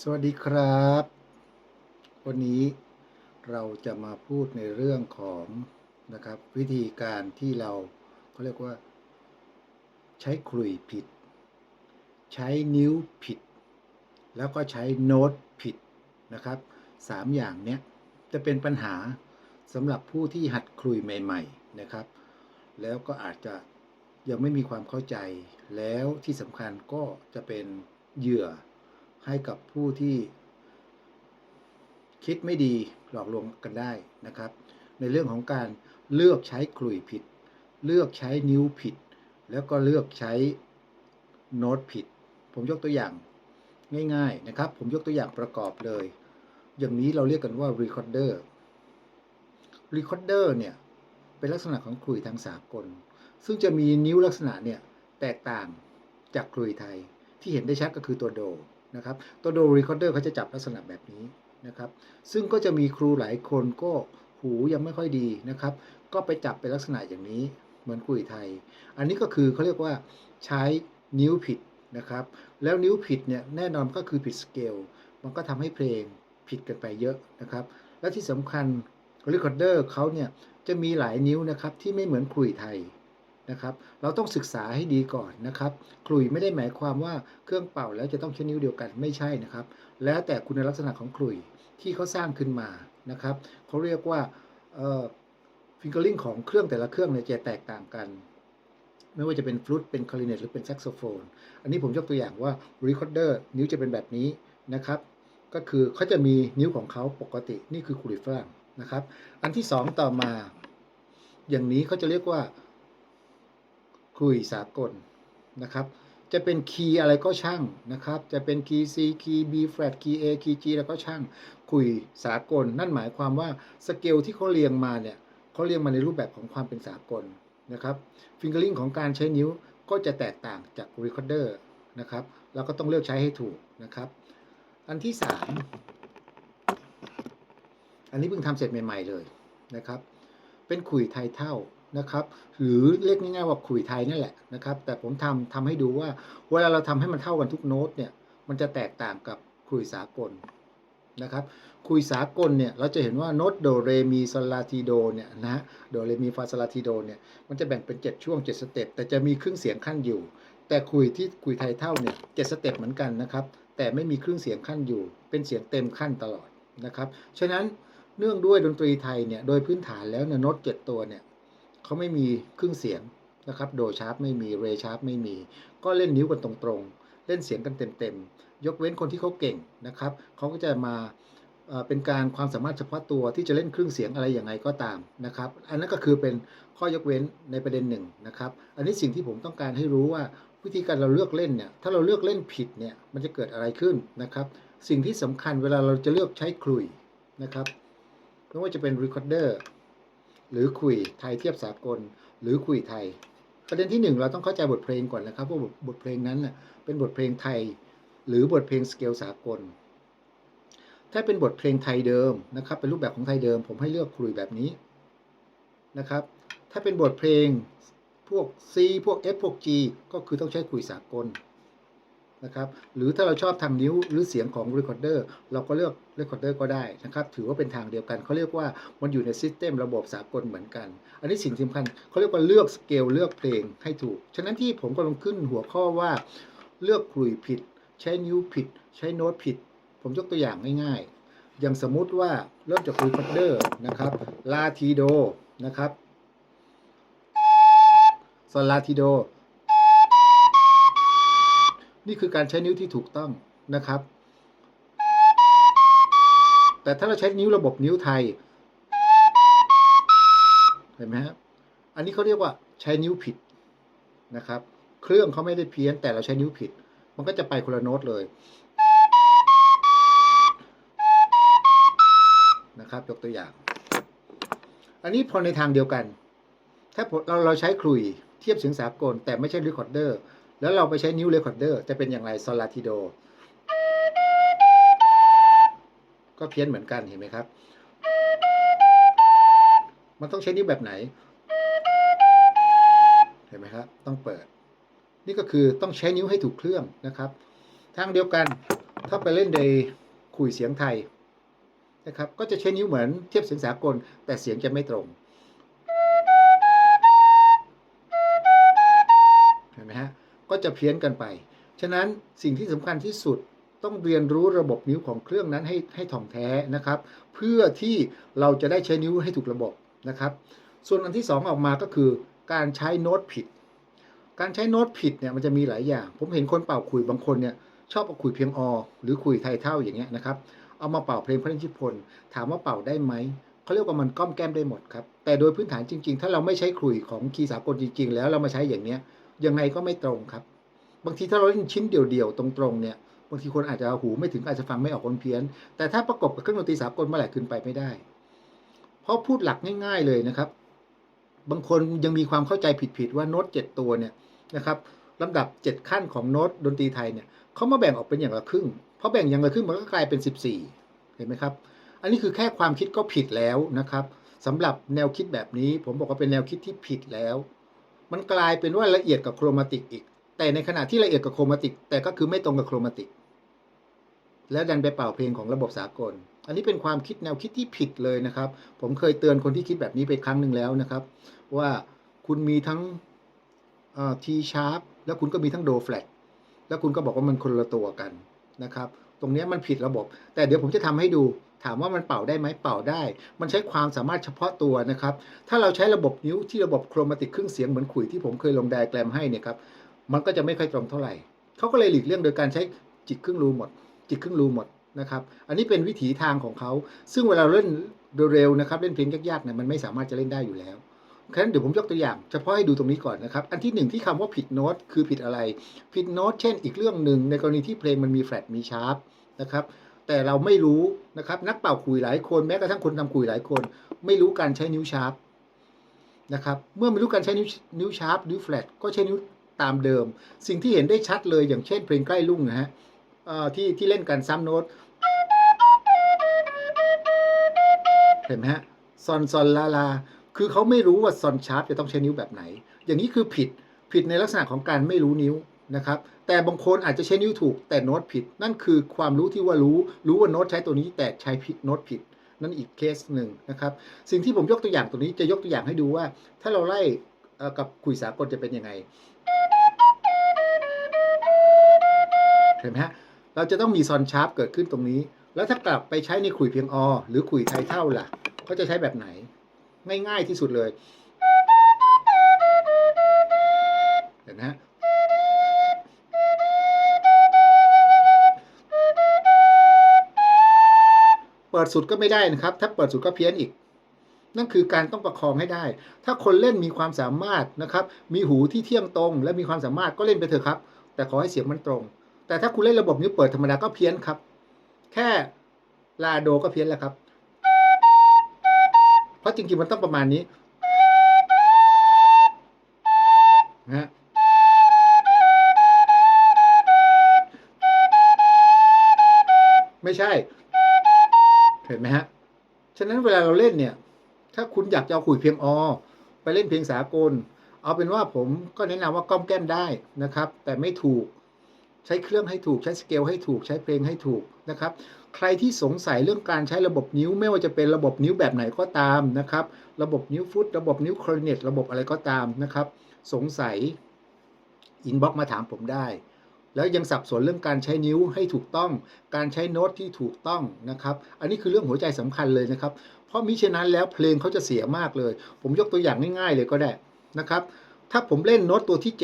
สวัสดีครับ วันนี้เราจะมาพูดในเรื่องของนะครับ วิธีการที่เราเขาเรียกว่า ใช้ขลุ่ยผิด ใช้นิ้วผิด แล้วก็ใช้โน้ตผิดนะครับสามอย่างเนี้ยจะเป็นปัญหาสำหรับผู้ที่หัดขลุ่ยใหม่ ๆนะครับ แล้วก็อาจจะยังไม่มีความเข้าใจ แล้วที่สำคัญก็จะเป็นเหยื่อ ให้กับผู้ที่คิดไม่ดีหลอกลวงกันได้นะครับ ในเรื่องของการเลือกใช้ขลุ่ยผิด เลือกใช้นิ้วผิด แล้วก็เลือกใช้โน้ตผิด ผมยกตัวอย่างง่ายๆนะครับ ผมยกตัวอย่างประกอบเลย อย่างนี้เราเรียกกันว่า recorder recorder เนี่ย เป็นลักษณะของขลุ่ยทางสากล ซึ่งจะมีนิ้วลักษณะเนี่ยแตกต่างจากขลุ่ยไทยที่เห็นได้ชัดก็คือตัวโด นะครับตัวโดรีคอร์เดอร์เขาจะจับลักษณะแบบนี้นะครับ ซึ่งก็จะมีครูหลายคนก็หูยังไม่ค่อยดีนะครับ ก็ไปจับเป็นลักษณะอย่างนี้เหมือนคุยไทย อันนี้ก็คือเขาเรียกว่าใช้นิ้วผิดนะครับ แล้วนิ้วผิดเนี่ยแน่นอนก็คือผิดสเกล มันก็ทำให้เพลงผิดกันไปเยอะนะครับ และที่สำคัญรีคอร์เดอร์เขาเนี่ยจะมีหลายนิ้วนะครับที่ไม่เหมือนคุยไทย นะครับ เราต้องศึกษาให้ดีก่อนนะครับขลุ่ยไม่ได้หมายความว่าเครื่องเป่าแล้วจะต้องใช้นิ้วเดียวกันไม่ใช่นะครับ แล้วแต่คุณลักษณะของขลุ่ยที่เขาสร้างขึ้นมานะครับเขาเรียกว่าฟิงเกอร์ลิงของเครื่องแต่ละเครื่องเนี่ยจะแตกต่างกัน ไม่ว่าจะเป็นฟลุตเป็นคลาริเนตหรือเป็นแซกโซโฟน อันนี้ผมยกตัวอย่างว่ารีคอร์เดอร์นิ้วจะเป็นแบบนี้นะครับ ก็คือเขาจะมีนิ้วของเขาปกตินี่คือขลุ่ยฝรั่งนะครับ อันที่สองต่อมา อย่างนี้เขาจะเรียกว่า คลุยสากลนะครับ จะเป็นคีย์อะไรก็ช่างนะครับ จะเป็นคีย์ C คีย์ B flat คีย์ A คีย์ G แล้วก็ช่างคุยสากล นั่นหมายความว่าสเกลที่เขาเรียงมาเนี่ยเขาเรียงมาในรูปแบบของความเป็นสากลนะครับฟิงเกอร์ลิงของการใช้นิ้วก็จะแตกต่างจาก recorder นะครับเราก็ต้องเลือกใช้ให้ถูกนะครับ อันที่ 3 อันนี้เพิ่งทำเสร็จใหม่ ๆ เลยนะครับ เป็นขุยไทยเท่า นะครับหรือเรียกง่ายๆว่าขุยไทยนั่นแหละนะครับแต่ผมทำทำให้ดูว่าเวลาเราทำให้มันเท่ากันทุกโน้ตเนี่ยมันจะแตกต่างกับขุยสากลนะครับขุยสากลเนี่ยเราจะเห็นว่าโน้ตโดเรมีโซลาทีโดเนี่ยนะฮะโดเรมีฟาโซลาทีโดเนี่ยมันจะแบ่งเป็น 7 ช่วง 7 สเต็ปแต่จะมีครึ่งเสียงขั้นอยู่ แต่คุยที่คุยไทยเท่าเนี่ยเจ็ดสเต็ปเหมือนกันนะครับแต่ไม่มีครึ่งเสียงขั้นอยู่ เป็นเสียงเต็มขั้นตลอดนะครับฉะนั้นเนื่องด้วยดนตรีไทยเนี่ยโดยพื้นฐานแล้วเนี่ยโน้ตเจ็ดตัวเนี่ย เขาไม่มีเครึ่องเสียงนะครับ โดชาร์ปไม่มีเรชาร์ปไม่มี ก็เล่นนิ้วกันตรงๆ เล่นเสียงกันเต็มๆ ยกเว้นคนที่เขาเก่งนะครับเขาก็จะมาเป็นการความสามารถเฉพาะตัวที่จะเล่นเครึ่องเสียงอะไรอย่างไรก็ตามนะครับ อันนั้นก็คือเป็นข้อยกเว้นในประเด็นหนึ่งนะครับ อันนี้สิ่งที่ผมต้องการให้รู้ว่าวิธีการเราเลือกเล่นเนี่ย ถ้าเราเลือกเล่นผิดเนี่ยมันจะเกิดอะไรขึ้นนะครับ สิ่งที่สำคัญเวลาเราจะเลือกใช้คลุยนะครับไม่ว่าจะเป็น recorder หรือคุยไทยเทียบสากล หรือคุยไทย ประเด็นที่หนึ่งเราต้องเข้าใจบทเพลงก่อนนะครับว่าบทเพลงนั้นเป็นบทเพลงไทย หรือบทเพลงสเกลสากล ถ้าเป็นบทเพลงไทยเดิมนะครับ เป็นรูปแบบของไทยเดิม ผมให้เลือกคุยแบบนี้นะครับ ถ้าเป็นบทเพลงพวก C พวก F พวก G ก็คือต้องใช้คุยสากล นะครับ หรือถ้าเราชอบทางนิ้วหรือเสียงของ Recorder เราก็เลือก Recorder ก็ได้นะครับ ถือว่าเป็นทางเดียวกัน เขาเรียกว่ามันอยู่ในซิสเต็มระบบสากลเหมือนกัน อันนี้สิ่งสำคัญเขาเรียกว่าเลือกสเกลเลือกเพลงให้ถูก ฉะนั้นที่ผมก็ลงขึ้นหัวข้อว่า เลือกคุยผิด ใช้นิ้วผิด ใช้โน้ตผิด ผมยกตัวอย่างง่ายๆ อย่างสมมุติว่าเริ่มจาก Recorder นะครับลาทีโดนะครับซอลาทิโด นี่คือการใช้นิ้วที่ถูกต้องนะครับ แต่ถ้าเราใช้นิ้วระบบนิ้วไทย เห็นไหมครับอันนี้เขาเรียกว่าใช้นิ้วผิดนะครับ เครื่องเขาไม่ได้เพี้ยนแต่เราใช้นิ้วผิด มันก็จะไปคนละโน้ตเลยนะครับ ยกตัวอย่าง อันนี้พอในทางเดียวกัน ถ้าเราเราใช้คลุยเทียบเสียงสากล แต่ไม่ใช่รคคอร์เดอร์ แล้วเราไปใช้นิ้วเรคคอร์เดอร์จะเป็นอย่างไรโซลาติโด ก็เพี้ยนเหมือนกันเห็นไหมครับ มันต้องใช้นิ้วแบบไหน เห็นไหมครับ ต้องเปิด นี่ก็คือต้องใช้นิ้วให้ถูกเครื่องนะครับ ทางเดียวกันถ้าไปเล่นในคุยเสียงไทยนะครับ ก็จะใช้นิ้วเหมือนเทียบเสียงสากล แต่เสียงจะไม่ตรง ก็จะเพี้ยนกันไป ฉะนั้นสิ่งที่สำคัญที่สุดต้องเรียนรู้ระบบนิ้วของเครื่องนั้นให้ให้ถ่องแท้นะครับ เพื่อที่เราจะได้ใช้นิ้วให้ถูกระบบนะครับ ส่วนอันที่ 2 ออกมาก็คือ การใช้โน้ตผิด การใช้โน้ตผิดเนี่ยมันจะมีหลายอย่าง ผมเห็นคนเป่าขลุ่ยบางคนเนี่ยชอบเอาขลุ่ยเพียงอ หรือขลุ่ยไทยเท่าอย่างเงี้ยนะครับ เอามาเป่าเพลงพระราชนิพนธ์ถามว่าเป่าได้ไหมเขาเรียกว่ามันก้อมแก้มได้หมดครับแต่โดยพื้นฐานจริง ๆ ถ้าเราไม่ใช้ขลุ่ยของคีย์สากลจริง ๆ แล้วเรามาใช้อย่างเนี้ย ยังไงก็ไม่ตรงครับ บางทีถ้าเราเล่นชิ้นเดี่ยวๆตรงๆเนี่ยบางทีคนอาจจะหูไม่ถึงอาจจะฟังไม่ออกคนเพี้ยน แต่ถ้าประกบกับเครื่องดนตรีสากลเมื่อไหร่ขึ้นไปไม่ได้ เพราะพูดหลักง่าย ๆเลยนะครับ บางคนยังมีความเข้าใจผิดๆว่าโน้ตเจ็ดตัวเนี่ยนะครับลำดับ 7 ขั้นของโน้ตดนตรีไทยเนี่ยเขามาแบ่งออกเป็นอย่างละครึ่งเพราะแบ่งอย่างละครึ่งมันก็กลายเป็น 14 เห็นไหมครับ อันนี้คือแค่ความคิดก็ผิดแล้วนะครับสำหรับแนวคิดแบบนี้ ผมบอกว่าเป็นแนวคิดที่ผิดแล้ว มันกลายเป็นว่าละเอียดกับโครมาติกอีก แต่ในขณะที่ละเอียดกับโครมาติก แต่ก็คือไม่ตรงกับโครมาติก แล้วดันไปเป่าเพลงของระบบสากล อันนี้เป็นความคิดแนวคิดที่ผิดเลยนะครับ ผมเคยเตือนคนที่คิดแบบนี้ไปครั้งหนึ่งแล้วนะครับ ว่าคุณมีทั้งทีชาร์ปแล้วคุณก็มีทั้งโดแฟลตแล้วคุณก็บอกว่ามันคนละตัวกันนะครับ ตรงนี้มันผิดระบบ แต่เดี๋ยวผมจะทำให้ดู ถามว่ามันเป่าได้ไหมเป่าได้ มันใช้ความสามารถเฉพาะตัวนะครับ ถ้าเราใช้ระบบนิ้วที่ระบบโครมาติกครึ่งเสียงเหมือนขุยที่ผมเคยลงไดแกรมให้เนี่ยครับ มันก็จะไม่ค่อยตรงเท่าไหร่ เขาก็เลยหลีกเลี่ยงโดยการใช้จิกครึ่งรูหมด จิกครึ่งรูหมดนะครับ อันนี้เป็นวิถีทางของเขา ซึ่งเวลาเล่นเร็วๆนะครับ เล่นเพลงยากๆเนี่ยมันไม่สามารถจะเล่นได้อยู่แล้ว ฉะนั้นเดี๋ยวผมยกตัวอย่างเฉพาะให้ดูตรงนี้ก่อนนะครับ อันที่หนึ่งที่คำว่าผิดโน้ตคือผิดอะไร ผิดโน้ตเช่นอีกเรื่องหนึ่งในกรณีที่เพลงมันมีแฟลตมีชาร์ปนะครับแต่เราไม่รู้นะครับนักเป่าคุยหลายคนแม้กระทั่งคนทำคุยหลายคน ไม่รู้การใช้นิ้วชาร์ปนะครับเมื่อไม่รู้การใช้นิ้วนิ้วชาร์ปนิ้วแฟลตก็ใช้นิ้วตามเดิม สิ่งที่เห็นได้ชัดเลยอย่างเช่นเพลงใกล้ลุ่งนะฮะที่ที่เล่นกันซ้ำโน้ตเห็นไหมฮะซอนซอนลาลา คือเขาไม่รู้ว่าซอนชาร์ปจะต้องใช้นิ้วแบบไหน อย่างนี้คือผิดผิดในลักษณะของการไม่รู้นิ้วนะครับ แต่บางคนอาจจะใช้นิ้วถูกแต่โน้ตผิด นั่นคือความรู้ที่ว่ารู้ รู้ว่าโน้ตใช้ตัวนี้แต่ใช้ผิดโน้ตผิด นั่นอีกเคสหนึ่งนะครับ สิ่งที่ผมยกตัวอย่างตัวนี้จะยกตัวอย่างให้ดูว่า ถ้าเราไล่กับคุยสากลจะเป็นยังไงเห็นไหมฮะเราจะต้องมีซอนชาร์ปเกิดขึ้นตรงนี้ แล้วถ้ากลับไปใช้ในขุยเพียงอ หรือขุยไทยเท่าล่ะเขาจะใช้แบบไหน ง่ายๆที่สุดเลยเห็นไหมฮะเปิดสุดก็ไม่ได้นะครับ ถ้าเปิดสุดก็เพี้ยนอีก นั่นคือการต้องประคองให้ได้ ถ้าคนเล่นมีความสามารถนะครับ มีหูที่เที่ยงตรง และมีความสามารถก็เล่นไปเถอะครับ แต่ขอให้เสียงมันตรง แต่ถ้าคุณเล่นระบบนิ้เปิดธรรมดาก็เพี้ยนครับ แค่ลาโดก็เพี้ยนแล้วครับ เพราะจริงๆมันต้องประมาณนี้นะฮะไม่ใช่ เห็นไหมฮะ ฉะนั้นเวลาเราเล่นเนี่ย ถ้าคุณอยากจะเอาขุยเพียงอ ไปเล่นเพลงสากล เอาเป็นว่าผมก็แนะนำว่าก้อมแก้มได้นะครับ แต่ไม่ถูก ใช้เครื่องให้ถูก ใช้สเกลให้ถูก ใช้เพลงให้ถูกนะครับ ใครที่สงสัยเรื่องการใช้ระบบนิ้ว ไม่ว่าจะเป็นระบบนิ้วแบบไหนก็ตามนะครับ ระบบนิ้วฟุต ระบบนิ้วคอริเนตระบบอะไรก็ตามนะครับ สงสัยอินบ็อกมาถามผมได้ แล้วยังสับสนเรื่องการใช้นิ้วให้ถูกต้อง การใช้โน้ตที่ถูกต้องนะครับ อันนี้คือเรื่องหัวใจสำคัญเลยนะครับ เพราะมิฉะนั้นแล้วเพลงเขาจะเสียมากเลย ผมยกตัวอย่างง่ายๆเลยก็ได้นะครับ ถ้าผมเล่นโน้ตตัวที่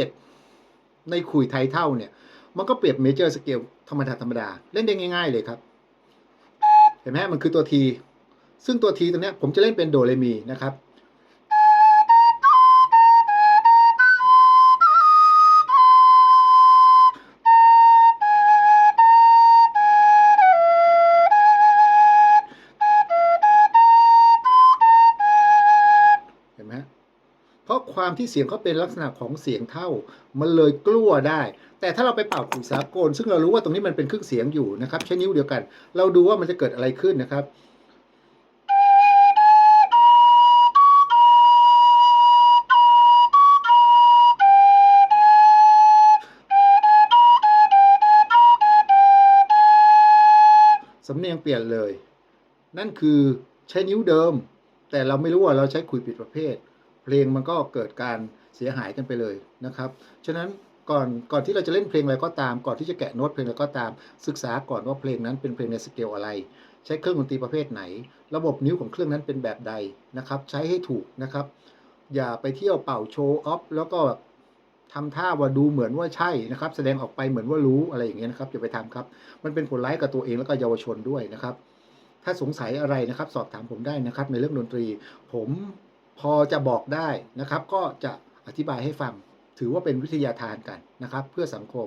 7 ในขุยไทยเท่าเนี่ย มันก็เปรียบเมเจอร์สเกลธรรมดาธรรมดา เล่นได้ง่าย ๆเลยครับ ห็นไหมมันคือตัวทีซึ่งตัวทีตัวเนี้ยผมจะเล่นเป็นโดเรมีนะครับ เห็นไหมเพราะความที่เสียงเขาเป็นลักษณะของเสียงเท่า มันเลยกลัวได้ แต่ถ้าเราไปเป่าขุยสากล ซึ่งเรารู้ว่าตรงนี้มันเป็นเครึ่องเสียงอยู่นะครับ ใช้นิ้วเดียวกัน เราดูว่ามันจะเกิดอะไรขึ้นนะครับสำเนียงเปลี่ยนเลย นั่นคือใช้นิ้วเดิม แต่เราไม่รู้ว่าเราใช้คุยผิดประเภท เพลงมันก็เกิดการเสียหายกันไปเลยนะครับ ฉะนั้น ก่อนก่อนที่เราจะเล่นเพลงอะไรก็ตาม ก่อนที่จะแกะโน้ตเพลงอะไรก็ตาม ศึกษาก่อนว่าเพลงนั้นเป็นเพลงในสเกลอะไร ใช้เครื่องดนตรีประเภทไหน ระบบนิ้วของเครื่องนั้นเป็นแบบใดนะครับ ใช้ให้ถูกนะครับ อย่าไปเที่ยวเป่าโชว์ออฟแล้วก็แบบทำท่าว่าดูเหมือนว่าใช่นะครับ แสดงออกไปเหมือนว่ารู้อะไรอย่างเงี้ยนะครับอย่าไปทำครับ มันเป็นผลร้ายกับตัวเองแล้วก็เยาวชนด้วยนะครับ ถ้าสงสัยอะไรนะครับ สอบถามผมได้นะครับ ในเรื่องดนตรี ผมพอจะบอกได้นะครับ ก็จะอธิบายให้ฟัง ถือว่าเป็นวิทยาทานกันนะครับ เพื่อสังคม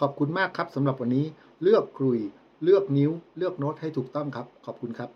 ขอบคุณมากครับสำหรับวันนี้เลือกคลุย เลือกนิ้ว เลือกโน้ตให้ถูกต้องครับ ขอบคุณครับ